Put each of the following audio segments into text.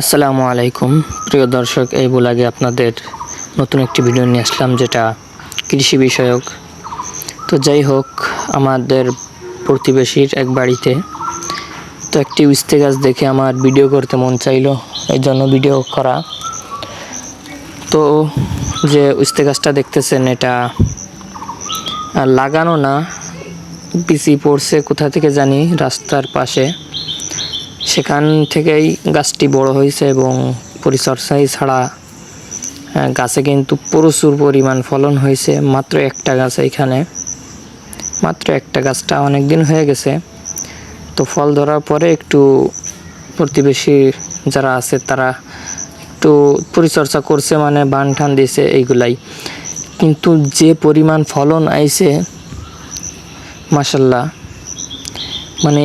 আসসালামু আলাইকুম। প্রিয় দর্শক, এই ব্লগে আপনাদের নতুন একটি ভিডিও নিয়ে আসলাম, যেটা কৃষি বিষয়ক। তো যাই হোক, আমাদের প্রতিবেশীর এক বাড়িতে তো একটি উস্তে গাছ দেখে আমার ভিডিও করতে মন চাইলো, এই জন্য ভিডিও করা। তো যে উস্তে গাছটা দেখতেছেন, এটা লাগানো না পিসি পড়ছে, কোথা থেকে জানি রাস্তার পাশে। সেখান থেকেই গাছটি বড় হয়েছে এবং পরিচর্যাই ছাড়া গাছে কিন্তু প্রচুর পরিমাণ ফলন হয়েছে, মাত্র একটা গাছ এখানে। মাত্র একটা গাছটা অনেক দিন হয়ে গেছে। তো ফল ধরার পরে একটু প্রতিবেশী যারা আছে তারা একটু পরিচর্যা করছে মানে বান টান দিয়েছে এইগুলাই। কিন্তু যে পরিমাণ ফলন আইছে মাসাল্লাহ মানে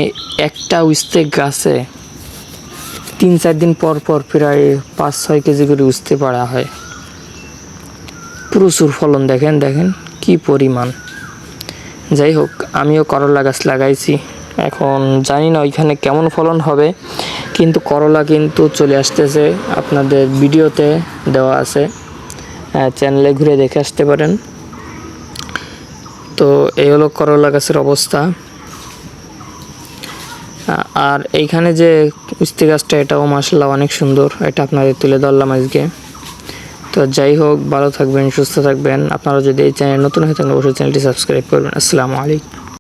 একটা উস্তে গাছে তিন চার দিন পর পর প্রায় পাঁচ ছয় কেজি করে উস্তে পাড়া হয়। প্রচুর ফলন দেখেন দেখেন কি পরিমাণ। যাই হোক, আমিও করলা গাছ লাগাইছি। এখন জানি না ওইখানে কেমন ফলন হবে, কিন্তু করলা কিন্তু চলে আসতেছে আপনাদের ভিডিওতে দেওয়া আছে। চ্যানেলে ঘুরে দেখে আসতে পারেন। তো এই হলো করলা গাছের অবস্থা। আর এইখানে যে উস্তি গাছটা, এটাও মাসাল্লাহ অনেক সুন্দর। এটা আপনাদের তুলে ধরলাম আজকে। তো যাই হোক, ভালো থাকবেন, সুস্থ থাকবেন। আপনারা যদি এই চ্যানেল নতুন হয়ে থাকেন, অবশ্যই চ্যানেলটি সাবস্ক্রাইব করবেন। আসসালামু আলাইকুম।